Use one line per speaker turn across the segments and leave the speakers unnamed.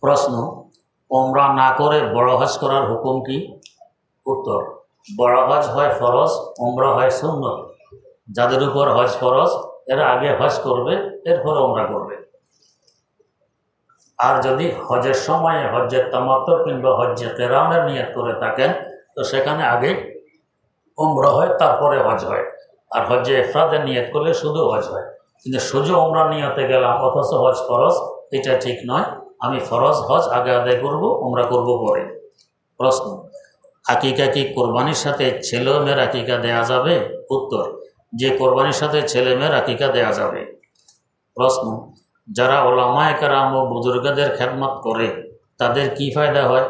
প্রশ্ন ওমরা না করে বড় হজ করার হুকুম কি? উত্তর বড় হজ হয় ফরজ ওমরা হয় সুন্নত। যাদের উপর হজ ফরজ, এরা আগে হজ করবে, এরপর ওমরা করবে। আর যদি হজের সময়ে হজ্জের তামাত্তর কিংবা হজ্জে তেরানের নিয়ত করে থাকেন, তো সেখানে আগে ওমরা হয়, তারপরে হজ হয়। আর হজ্জে এফরাদের নিয়ত করলে শুধু হজ হয়। কিন্তু শুধু ওমরা নিয়তে গেলাম, অথচ হজ ফরজ, এটা ঠিক নয়। আমি ফরজ, হজ আগে আদায় করব ওমরা করব পরে। প্রশ্ন আকিকা কি কোরবানির সাথে ছেলে মেয়ের আকিকা দেয়া যাবে? উত্তর, যে কোরবানির সাথে ছেলে মেয়ের আকিকা দেয়া যাবে। প্রশ্ন, যারা ওলামায় কারাম ও বুজুর্গদের খেদমত করে, তাদের কি ফায়দা হয়?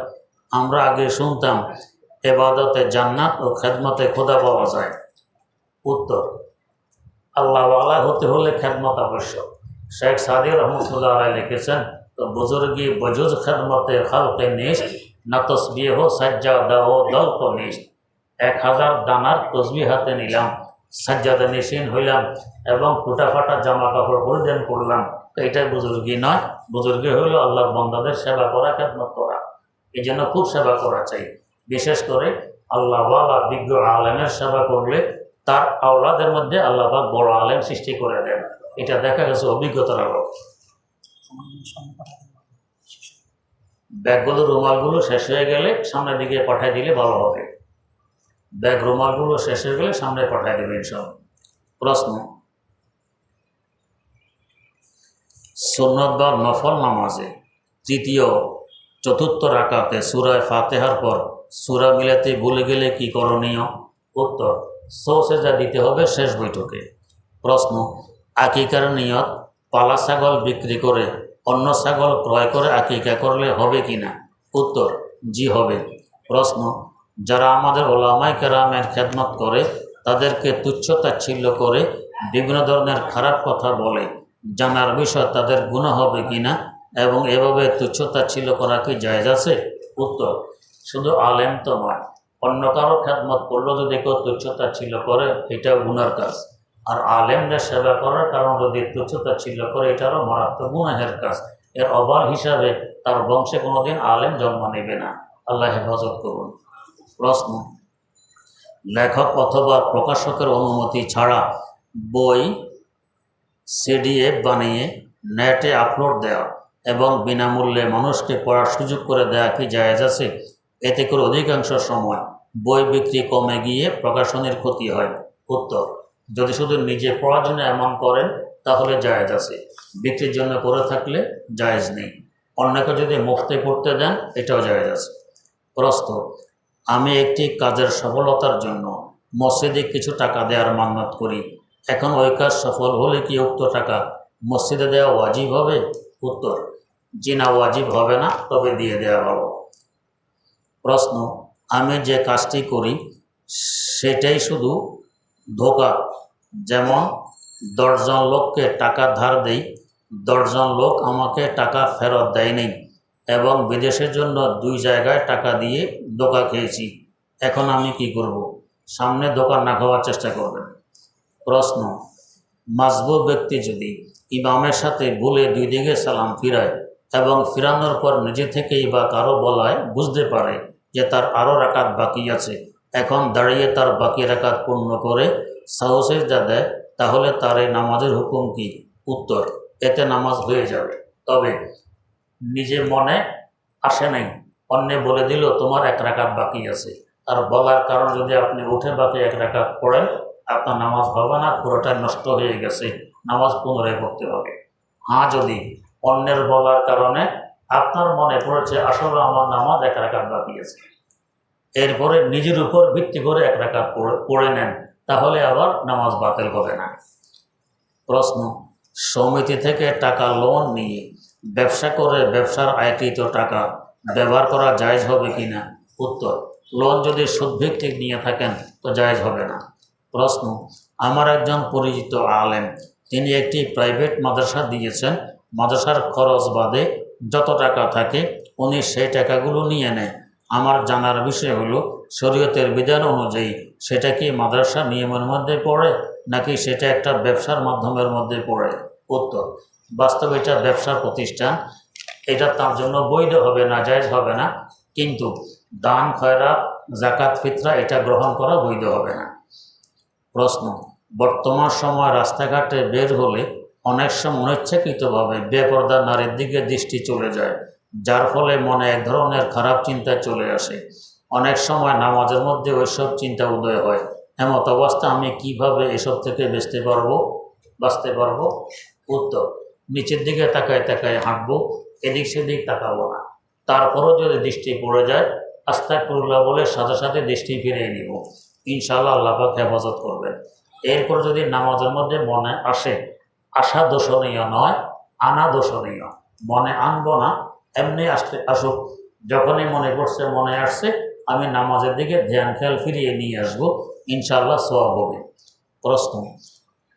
আমরা আগে শুনতাম, এবাদতে জান্নাত ও খেদমতে খোদা পাওয়া যায়। উত্তর, আল্লাহওয়ালা হতে হলে খেদমত আবশ্যক। শেখ সাদি রহমতুল্লাহ লিখেছেন তো বুজুর্গি বজুজ খেদমতে খালকে নিস না তসবিহ সাজ্জা দল তো নিস এক হাজার দানার তসবি হাতে নিলাম সাজ্জাদে নিশিন হইলাম এবং ফুটা ফাটা জামা কাপড় পরিধান করলাম। তো এটা বুজুর্গি নয়, বুজুর্গি হইল আল্লাহর বন্দাদের সেবা করা, খেদমত করা। এই জন্য খুব সেবা করা চাই। বিশেষ করে আল্লাহ বিজ্ঞ আলেমের সেবা করলে তার আওলাদের মধ্যে আল্লাহ পাক বড় আলেম সৃষ্টি করে দেন। এটা দেখা গেছে অভিজ্ঞতার আলো ব্যাগগুলো, রুমালগুলো শেষ হয়ে গেলে সামনের দিকে পাঠিয়ে দিলে ভালো হবে। ব্যাগ, রুমালগুলো শেষ হয়ে গেলে সামনে পাঠিয়ে দেবে ইনশাল প্রশ্ন? সুন্নত বা নফল নামাজে তৃতীয়, চতুর্থ রাকাতে সুরায় ফাতেহার পর সুরা মিলাতে ভুলে গেলে কি করণীয়? উত্তর সৌসেজা দিতে হবে শেষ বৈঠকে। প্রশ্ন, আকিকার নিয়ত পালা ছাগল বিক্রি করে, অন্য ছাগল ক্রয় করে, আকিকা করলে হবে কি না? উত্তর, জি হবে। প্রশ্ন, যারা আমাদের ওলামাই কেরামের খেদমত করে, তাদেরকে তুচ্ছ তাচ্ছিল্য করে বিভিন্ন ধরনের খারাপ কথা বলে, জানার বিষয় তাদের গুণা হবে কি না? এবং এভাবে তুচ্ছ তাচ্ছিল্য করা কি জায়জ আছে? উত্তর, শুধু আলেম তো নয়, অন্য কারও খেদমত করলেও যদি কেউ তুচ্ছতা ছিল করে এটা গুনার কাজ। আর আলেমদের সেবা করার কারণ যদি তুচ্ছতা ছিল করে, এটারও মারাত্মক গুনাহের কাজ। এর অভাব হিসাবে তার বংশে কোনোদিন আলেম জন্ম নেবে না। আল্লাহ হেফাজত করুন। প্রশ্ন, লেখক অথবা প্রকাশকের অনুমতি ছাড়া বই, সিডিএফ বানিয়ে নেটে আপলোড দেওয়া এবং বিনামূল্যে মানুষকে পড়ার সুযোগ করে দেওয়া কি জায়েজ আছে? এতে করে অধিকাংশ সময় বই বিক্রি কমে গিয়ে প্রকাশনের ক্ষতি হয়। উত্তর যদি শুধু নিজে পড়ার জন্য এমন করেন, তাহলে জায়েজ আছে। বিক্রির জন্য করে থাকলে জায়েজ নেই। অন্যকে যদি মুফতে পড়তে দেন, এটাও জায়েজ আছে। প্রশ্ন আমি একটি কাজের সফলতার জন্য মসজিদে কিছু টাকা দেওয়ার মান্যত করি। এখন ওই কাজ সফল হলে কি উক্ত টাকা মসজিদে দেওয়া ওয়াজিব হবে? উত্তর, জি না, ওয়াজিব হবে না, তবে দিয়ে দেওয়া ভালো। প্রশ্ন, আমি যে কাজটি করি, সেটাই শুধু ধোকা যেমন, দশজন লোককে টাকা ধার দেই, দশজন লোক আমাকে টাকা ফেরত দেয়নি এবং বিদেশের জন্য দুই জায়গায় টাকা দিয়ে ধোকা খেয়েছি। এখন আমি কি করব? সামনে দোকান না খাওয়ার চেষ্টা করবেন। প্রশ্ন, মাজবুর ব্যক্তি যদি ইমামের সাথে ভুলে দুই দিকে সালাম ফিরায় এবং ফিরানোর পর নিজে থেকেই বা কারও বলায় বুঝতে পারে যে তার আরও রাকাত বাকি আছে, এখন দাঁড়িয়ে তার বাকি রাকাত পূর্ণ করে সাহসের যা দেয়, তাহলে তার এই নামাজের হুকুম কি? উত্তর, এতে নামাজ হয়ে যাবে। তবে নিজে মনে আসে নাই। অন্যে বলে দিল, তোমার এক রাকাত বাকি আছে। আর বলার কারণ যদি আপনি উঠে বাকি এক রাকাত পড়েন, আপনার নামাজ হবে না পুরোটা নষ্ট হয়ে গেছে। নামাজ পুনরায় করতে হবে। হ্যাঁ যদি অন্যের বলার কারণে আপনার মনে পড়েছে, আসলে আমার নামাজ এক রাকাত বাকি আছে। এরপরে নিজের উপর ভিত্তি করে এক পড়ে- পড়ে নেন। তাহলে আবার নামাজ বাতিল হবে না। প্রশ্ন, সমিতি থেকে টাকা লোন নিয়ে ব্যবসা করে ব্যবসার আয়কৃত টাকা ব্যবহার করা জায়জ হবে কি না? উত্তর লোন যদি সুদভিত্তিক নিয়ে থাকেন তো জায়জ হবে না। প্রশ্ন, আমার একজন পরিচিত আলেম, তিনি একটি প্রাইভেট মাদ্রাসা দিয়েছেন। মাদ্রাসার খরচ বাদে যত টাকা থাকে, উনি সেই টাকাগুলো নিয়ে নেয়। আমার জানার বিষয় হলো, শরীয়তের বিধান অনুযায়ী সেটা কি মাদ্রাসা নিয়মের মধ্যে পড়ে, নাকি সেটা একটা ব্যবসার মাধ্যমের মধ্যে পড়ে? উত্তর, বাস্তবে এটা ব্যবসার প্রতিষ্ঠান। এটা তার জন্য বৈধ হবে না, জায়জ হবে না। কিন্তু দান, খয়রাত জাকাত ফিতরা, এটা গ্রহণ করা বৈধ হবে না। প্রশ্ন, বর্তমান সময় রাস্তাঘাটে বের হলে অনেক সময় অনিচ্ছাকৃতভাবে বেপর্দা নারীর দিকে দৃষ্টি চলে যায়, যার ফলে মনে এক ধরনের খারাপ চিন্তা চলে আসে। অনেক সময় নামাজের মধ্যে ওইসব চিন্তা উদয় হয়। এমত অবস্থা, আমি কীভাবে এসব থেকে বেঁচতে পারব, বাঁচতে পারব? উত্তর, নিচের দিকে তাকায় তাকায় হাঁটবো, এদিক সেদিক তাকাবো না। তারপরও যদি দৃষ্টি পড়ে যায় আস্তাকুল্লাহ বলে সাথে সাথে দৃষ্টি ফিরিয়ে নিব। ইনশাআল্লাহ আল্লাহ হেফাজত করবেন। এরপর যদি নামাজের মধ্যে মনে আসে, আশা দোষণীয় নয়, আনা দোষণীয়। মনে আনব না, এমনি আসতে আসুক। যখনই মনে করছে মনে আসছে আমি নামাজের দিকে ধ্যান, খেয়াল ফিরিয়ে নিয়ে আসব ইনশাল্লাহ সব হবে। প্রশ্ন,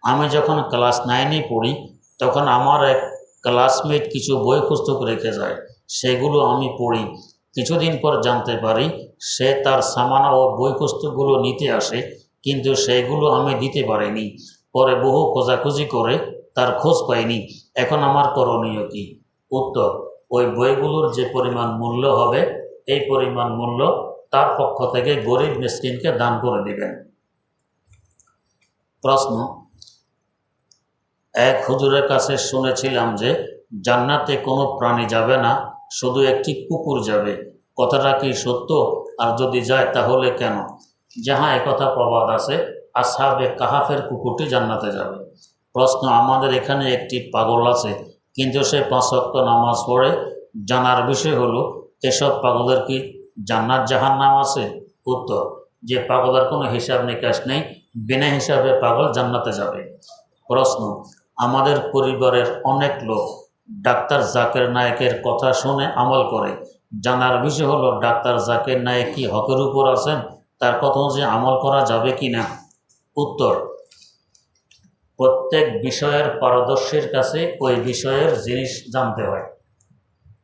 আমি যখন ক্লাস নাইনে পড়ি, তখন আমার এক ক্লাসমেট কিছু বই পুস্তক রেখে যায়। সেগুলো আমি পড়ি। কিছুদিন পর জানতে পারি, সে তার সামানা ও বই পুস্তকগুলো নিতে আসে, কিন্তু সেগুলো আমি দিতে পারিনি। পরে বহু খোঁজাখুঁজি করে তার খোঁজ পাইনি। এখন আমার করণীয় কি? উত্তর, ওই বইগুলোর যে পরিমাণ মূল্য হবে, এই পরিমাণ মূল্য তার পক্ষ থেকে গরিব মিসকিনকে দান করে দিবেন। প্রশ্ন, এক হুজুরের কাছে শুনেছিলাম যে, জান্নাতে কোনো প্রাণী যাবে না, শুধু একটি কুকুর যাবে। কথাটা কি সত্য? আর যদি যায়, তাহলে কেন? যাহা একথা প্রবাদ আছে, আসাবে কাহাফের কুকুরটি জান্নাতে যাবে। প্রশ্ন, আমাদের এখানে একটি পাগল আছে, কিন্তু সে পাঁচ নামাজ পড়ে। জানার বিষয় হলো, এসব পাগলের কি জান্নাত জাহান নাম আছে? উত্তর। যে পাগলের কোনো হিসাব নিকাশ নেই, বিনা হিসাবে পাগল জান্নাতে যাবে। প্রশ্ন, আমাদের পরিবারের অনেক লোক ডাক্তার জাকের নায়কের কথা শুনে আমল করে। জানার বিষয় হলো, ডাক্তার জাকের নায়ক কি হকের উপর আছেন? তার কথা যে আমল করা যাবে কি না উত্তর, প্রত্যেক বিষয়ের পারদর্শীর কাছে ওই বিষয়ের জিনিস জানতে হয়।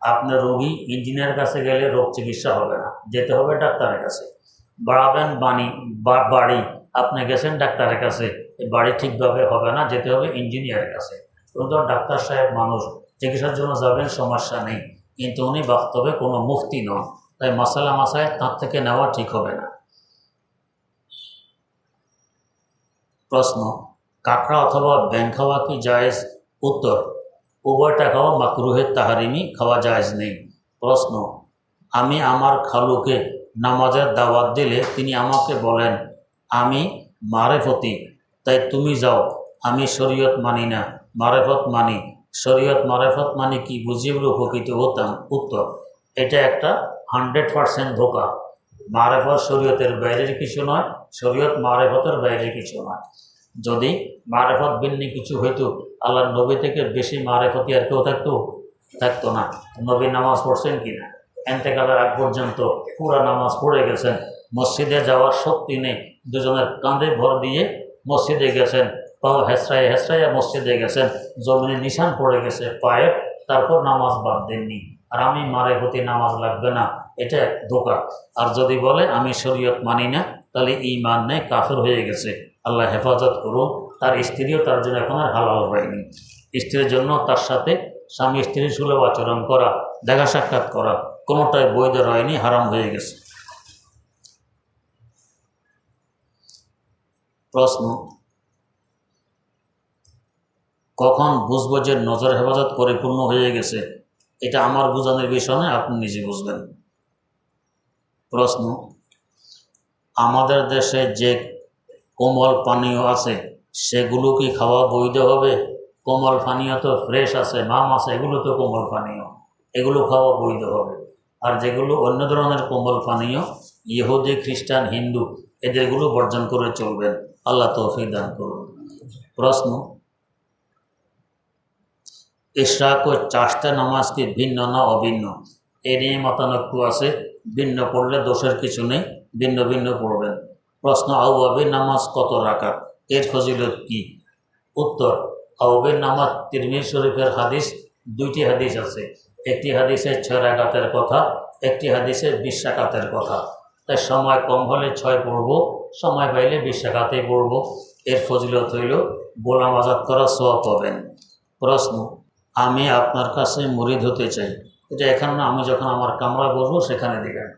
আপনার রোগী ইঞ্জিনিয়ার কাছে গেলে রোগ চিকিৎসা হবে না। যেতে হবে ডাক্তারের কাছে। বাড়াবেন বাণী বাড়ি। আপনি গেছেন ডাক্তারের কাছে বাড়ি ঠিকভাবে হবে না, যেতে হবে ইঞ্জিনিয়ারের কাছে। কিন্তু ডাক্তার সাহেব মানুষ, চিকিৎসার জন্য যাবেন সমস্যা নেই। কিন্তু উনি বাস্তবে কোনো মুফতি নন। তাই মশালা মাসায় তার থেকে নেওয়া ঠিক হবে না। প্রশ্ন, কাঁকড়া অথবা ব্যাং খাওয়া কি জায়েজ? উত্তর উভয়টা খাওয়া মাকরুহের তাহারিমি খাওয়া জায়েজ নেই। প্রশ্ন, আমি আমার খালুকে নামাজের দাওয়াত দিলে তিনি আমাকে বলেন, আমি মারেফতি, তাই তুমি যাও, আমি শরীয়ত মানি না, মারেফত মানি। শরীয়ত মারেফত মানি কি বুঝিয়ে উপকৃত হতাম? উত্তর, এটা একটা হান্ড্রেড পারসেন্ট ধোকা। মারেফত শরীয়তের বাইরের কিছু নয়, শরীয়ত মারেফতের বাইরের কিছু নয়। যদি মারেফত বিন্নি কিছু হইতো আল্লাহ নবী থেকে বেশি মারেফতি আর কেউ থাকতো? থাকতো না। নবী নামাজ পড়ছেন কি না এন্তেকালের আগ পর্যন্ত পুরা নামাজ পড়ে গেছেন। মসজিদে যাওয়ার শক্তি নেই। দুজনের কাঁধে ভর দিয়ে মসজিদে গেছেন। পাও হেসরাই হেসরাইয়া মসজিদে গেছেন। জমিনে নিশান পড়ে গেছে, পায়ে তারপর নামাজ বাদ দেননি। আর আমি মারে প্রতি নামাজ লাগবে না, এটা এক ধোকা আর যদি বলে, আমি শরীয়ত মানি না, তাহলে ইমান নেই, কাফের হয়ে গেছে। আল্লাহ হেফাজত করুন তার স্ত্রীও তার জন্য এখন আর হালাল হয়নি। স্ত্রীর জন্য তার সাথে স্বামী স্ত্রীর সুলভ আচরণ করা, দেখা সাক্ষাৎ করা, কোনোটাই বৈধ হয়নি, হারাম হয়ে গেছে। প্রশ্ন, কখন বুঝব যে নজর হেফাজত পরিপূর্ণ হয়ে গেছে? এটা আমার বোঝানোর বিষয় নয়, আপনি নিজে বুঝবেন। প্রশ্ন, আমাদের দেশে যে কোমল পানীয় আছে, সেগুলো কি খাওয়া বৈধ হবে? কোমল পানীয় তো ফ্রেশ আছে, মাম আছে, এগুলো তো কোমল পানীয়। এগুলো খাওয়া বৈধ হবে। আর যেগুলো অন্য ধরনের কোমল পানীয়, ইহুদি, খ্রিস্টান, হিন্দু, এদেরগুলো বর্জন করে চলবেন। আল্লাহ তৌফিক দান করুন। প্রশ্ন, ইশরাক ও চাষতে নামাজ কি ভিন্ন না অভিন্ন? এ নিয়ে মতানৈক্য আছে। ভিন্ন পড়লে দোষের কিছু নেই, ভিন্ন ভিন্ন পড়বেন। প্রশ্ন আউবাবির নামাজ কত রাকাত? এর ফজিলত কি? উত্তর আউবের নামাজ তিরমির শরীফের হাদিস, দুইটি হাদিস আছে। একটি হাদিসে ছয় রাকাতের কথা, একটি হাদিসে বিশ রাকাতের কথা। তাই সময় কম হলে ছয় পড়ব, সময় পাইলে বিশ রাকাতেই পড়ব। এর ফজিলত হইল, গোলাম আজাদ করা সোয়াব পাবেন। প্রশ্ন, আমি আপনার কাছে মুরিদ হতে চাই। এটা এখানে আমি যখন আমার কামরা বসবো, সেখানে দিবেন।